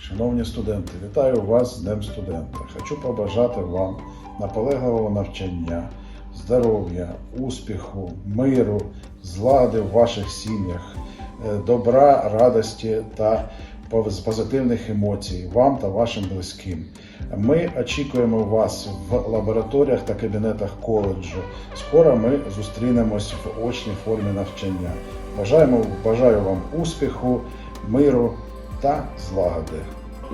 Шановні студенти, вітаю вас з Днем студента. Хочу побажати вам наполегливого навчання, здоров'я, успіху, миру, злади в ваших сім'ях, е, добра, радості та позитивних емоцій вам та вашим близьким. Ми очікуємо вас в лабораторіях та кабінетах коледжу. Скоро ми зустрінемось в очній формі навчання. Бажаємо, бажаю вам успіху, миру та злагоди.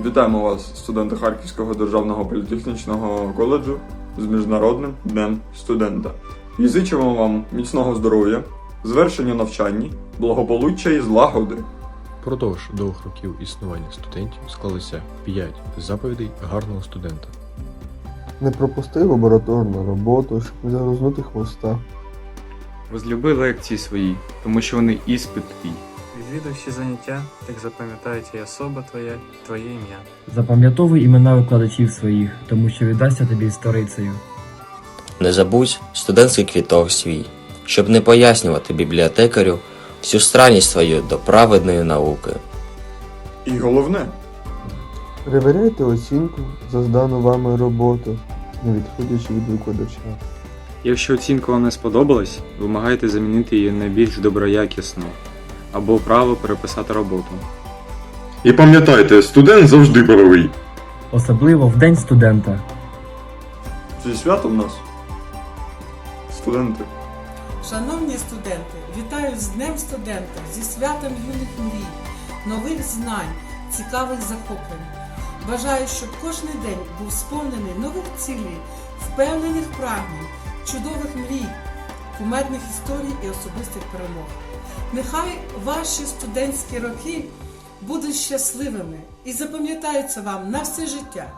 Вітаємо вас, студенти Харківського державного політехнічного коледжу з Міжнародним днем студента. І зичимо вам міцного здоров'я, звершення навчання, благополуччя і злагоди. Продовж двох років існування студентів склалися 5 заповідей гарного студента. Не пропусти лабораторну роботу, щоб не загрузнути хвоста. Возлюби лекції свої, тому що вони іспит твій. Відвідувачі заняття, так запам'ятають і особа твоя, і твоє ім'я. Запам'ятовуй імена викладачів своїх, тому що віддасться тобі сторицею. Не забудь студентський квіток свій, щоб не пояснювати бібліотекарю всю странність свою до праведної науки. І головне, Перевіряйте оцінку за здану вами роботу, не відходячи від викладача. Якщо оцінка вам не сподобалась, вимагайте замінити її на більш доброякісну або право переписати роботу. І пам'ятайте, студент завжди правий. Особливо в день студента. Зі святом нас, студенти. Шановні студенти, вітаю з Днем студента, зі святом юних мрій, нових знань, цікавих захоплень. Бажаю, щоб кожен день був сповнений нових цілей, впевнених прагнень, чудових мрій, кумедних історій і особистих перемог. Нехай ваші студентські роки будуть щасливими і запам'ятаються вам на все життя.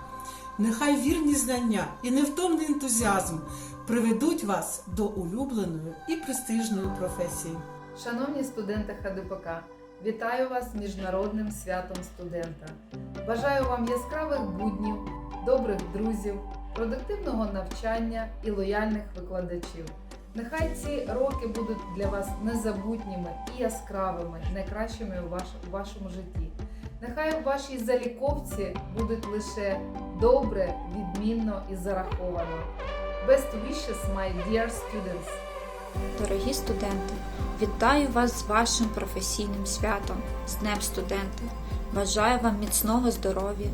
Нехай вірні знання і невтомний ентузіазм приведуть вас до улюбленої і престижної професії. Шановні студенти ХДПК, вітаю вас з Міжнародним святом студента. Бажаю вам яскравих буднів, добрих друзів, продуктивного навчання і лояльних викладачів. Нехай ці роки будуть для вас незабутніми і яскравими, найкращими у, у вашому житті. Нехай у вашій заліковці будуть лише добре, відмінно і зараховано. Best wishes, my dear students! Дорогі студенти, вітаю вас з вашим професійним святом, з Днем студента. Бажаю вам міцного здоров'я,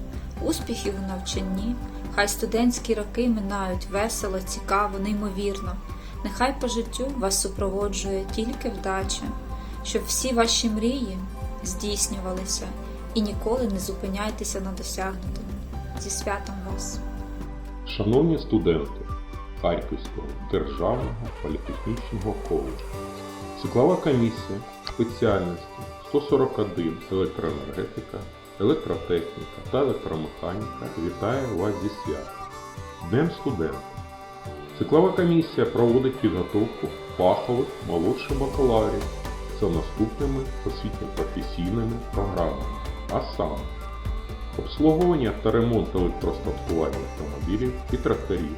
успіхів у навчанні. Хай студентські роки минають весело, цікаво, неймовірно. Нехай по життю вас супроводжує тільки вдача, щоб всі ваші мрії здійснювалися і ніколи не зупиняйтеся на досягнутому. Зі святом вас! Шановні студенти Харківського державного політехнічного коледжу, циклова комісія спеціальності 141 електроенергетика, електротехніка та електромеханіка вітає вас зі святом Днем студента. Циклова комісія проводить підготовку фахових молодших бакалаврів за наступними освітньо-професійними програмами, а саме обслуговування та ремонт електростаткування автомобілів і тракторів,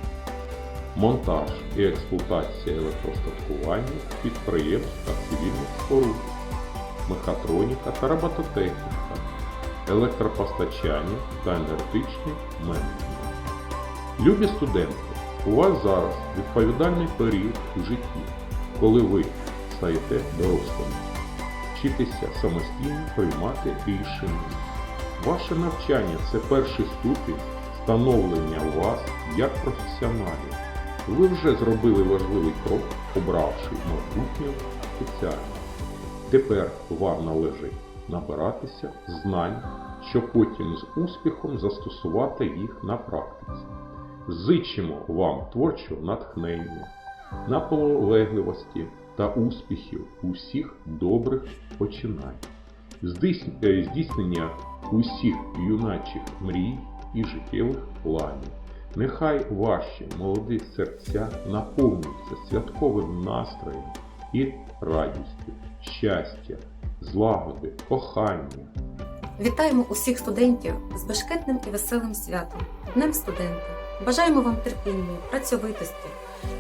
монтаж і експлуатація електростаткування підприємств та цивільних споруд, мехатроніка та робототехніка, електропостачання та енергетичний менеджмент. Любі студенти, у вас зараз відповідальний період у житті, коли ви стаєте дорослими. Вчитися самостійно приймати рішення. Ваше навчання це перший ступінь становлення вас як професіоналів. Ви вже зробили важливий крок, обравши майбутню спеціальність. Тепер вам належить набиратися знань, щоб потім з успіхом застосувати їх на практиці. Зичимо вам творчого натхнення, наполегливості та успіхів у всіх добрих починань, е, здійснення усіх юначих мрій і життєвих планів. Нехай ваші молоді серця наповнюються святковим настроєм і радістю, щастя, злагоди, кохання. Вітаємо усіх студентів з бешкетним і веселим святом, Днем студента. Бажаємо вам терпіння, працьовитості,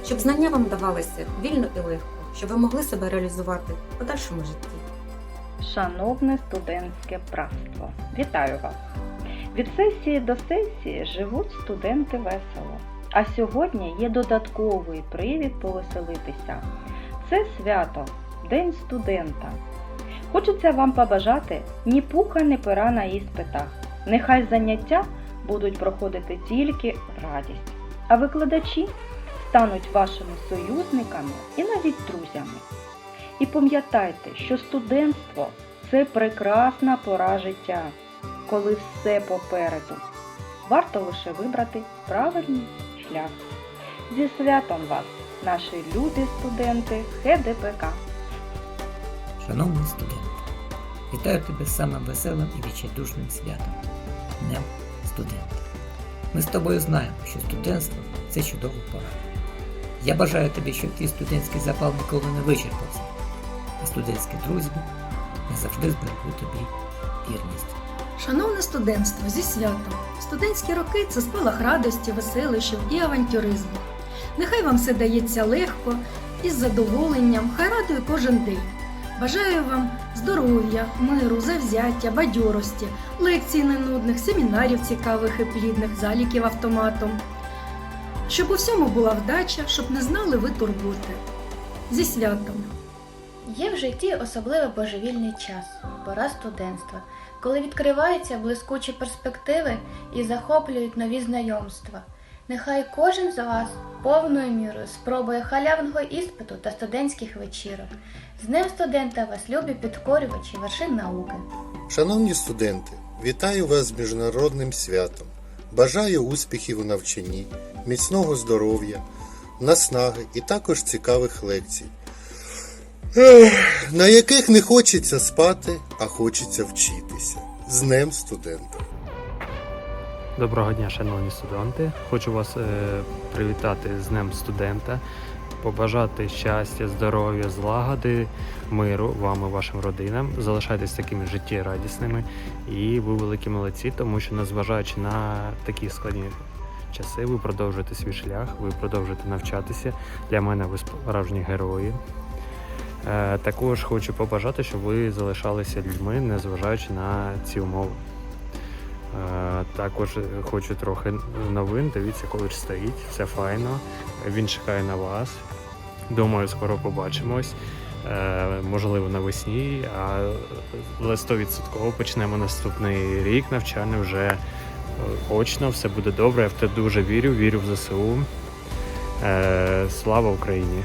щоб знання вам давалися вільно і легко. щоб ви могли себе реалізувати в подальшому житті. Шановне студентське братство, вітаю вас! Від сесії до сесії живуть студенти весело. А сьогодні є додатковий привід повеселитися. Це свято, День студента. Хочеться вам побажати ні пуха, ні пера на іспитах. Нехай заняття будуть проходити тільки радість, а викладачі стануть вашими союзниками і навіть друзями. І пам'ятайте, що студентство це прекрасна пора життя, коли все попереду. Варто лише вибрати правильний шлях. Зі святом вас, наші любі студенти ХДПК! Шановний студент, вітаю тебе самим веселим і відчайдушним святом Днем студента. Ми з тобою знаємо, що студентство це чудова пора. Я бажаю тобі, щоб твій студентський запал ніколи не вичерпався, а студентські друзі назавжди зберегуть тобі вірність. Шановне студентство, зі святом! Студентські роки це спалах радості, веселищів і авантюризму. Нехай вам все дається легко і з задоволенням, хай радує кожен день. Бажаю вам здоров'я, миру, завзяття, бадьорості, лекцій ненудних, семінарів цікавих і плідних, заліків автоматом. Щоб у всьому була вдача, щоб не знали ви турботи. Зі святом! Є в житті особливо божевільний час, пора студентства, коли відкриваються блискучі перспективи і захоплюють нові знайомства. Нехай кожен з вас повною мірою спробує халявного іспиту та студентських вечірок. З Днем студента вас любі підкорювачі вершин науки. Шановні студенти, вітаю вас з міжнародним святом. Бажаю успіхів у навчанні, міцного здоров'я, наснаги і також цікавих лекцій, на яких не хочеться спати, а хочеться вчитися. З Днем студента! Доброго дня, шановні студенти. Хочу вас е, привітати з Днем студента, побажати щастя, здоров'я, злагоди, миру вам і вашим родинам. Залишайтесь такими життєрадісними і ви великі молодці, тому що, незважаючи на такі складні часи, ви продовжуєте свій шлях, ви продовжуєте навчатися. Для мене ви справжні герої. Е, Також хочу побажати, щоб ви залишалися людьми, незважаючи на ці умови. Е, Також хочу трохи новин. Дивіться, коледж стоїть, все файно. Він чекає на вас. Думаю, скоро побачимось. Е, Можливо, навесні, але 100% почнемо наступний рік навчання вже очно, все буде добре. Я в те дуже вірю, вірю в ЗСУ. Слава Україні!